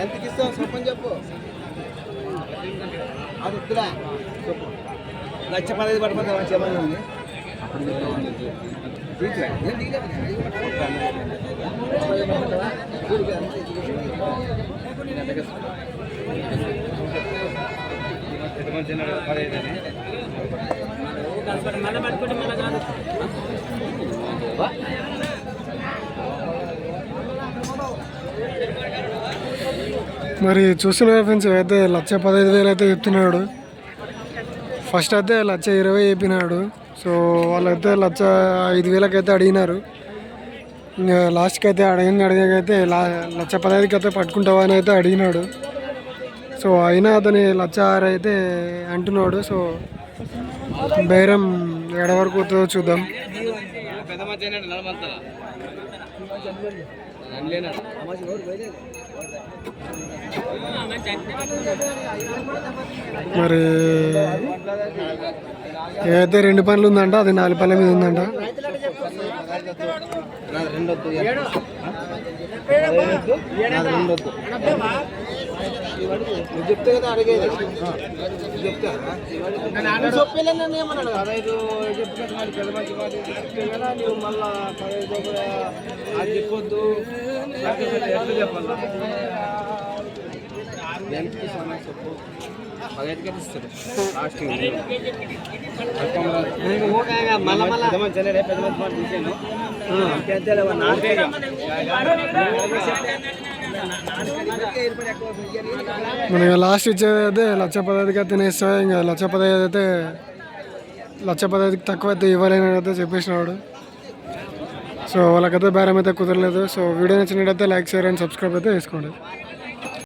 ఎంతకి ఇస్తావు చెప్పని చెప్పు. అది ఇద్దరా చెప్పు లక్ష పదహైదు పడిపోతా చెప్పని ఉంది? అప్పుడు చెప్తామని చెప్పి? తీసుకో. మరి చూస్తున్నారు ఫ్రెండ్స్ అయితే లక్ష పదహైదు వేలు అయితే చెప్తున్నాడు ఫస్ట్ అయితే లక్ష ఇరవై చెప్పినాడు. సో వాళ్ళైతే లక్ష ఐదు వేలకైతే అడిగినారు. ఇంకా లాస్ట్కి అయితే అడిగింది అడిగాకైతే లా లక్ష పదహైదుకి అయితే పట్టుకుంటావా అని అయితే అడిగినాడు. సో అయినా అతని లక్ష ఆరు అయితే అంటున్నాడు. సో బైరం ఎడ వరకు అవుతుందో చూద్దాం. పెద్ద మరి ఏదైతే రెండు పనులు ఉందంట అది నాలుగు పనుల మీద ఉందంట నాది రెండొద్దు నాది రెండొద్దు నువ్వు చెప్తే కదా అడిగేది. చెప్తే చెప్పలేను నన్ను ఏమన్నాడు? పదహైదు చెప్తే మరి పెద్ద మంచి మాట చెప్తే కదా నువ్వు మళ్ళా పదహైదు కూడా అది చెప్పొద్దు. ఎట్లా చెప్పాలా? సమయం చెప్పు. పదహైదు కదా ఇస్తాడు. లాస్ట్ మళ్ళా మళ్ళా మంచి పెద్ద మంచి మాట తీసాను నాకే మనం లాస్ట్ ఇచ్చేది అయితే లక్ష పదహైదుకి అయితే ఇంకా లక్ష పదహైదు అయితే లక్ష పదహైదుకి తక్కువ అయితే ఇవ్వలేనైతే అయితే చెప్పేసినాడు సో వాళ్ళకైతే బేరం అయితే కుదరలేదు. సో వీడియో నచ్చినట్టయితే లైక్ షేర్ అండ్ సబ్స్క్రైబ్ అయితే వేసుకోండి.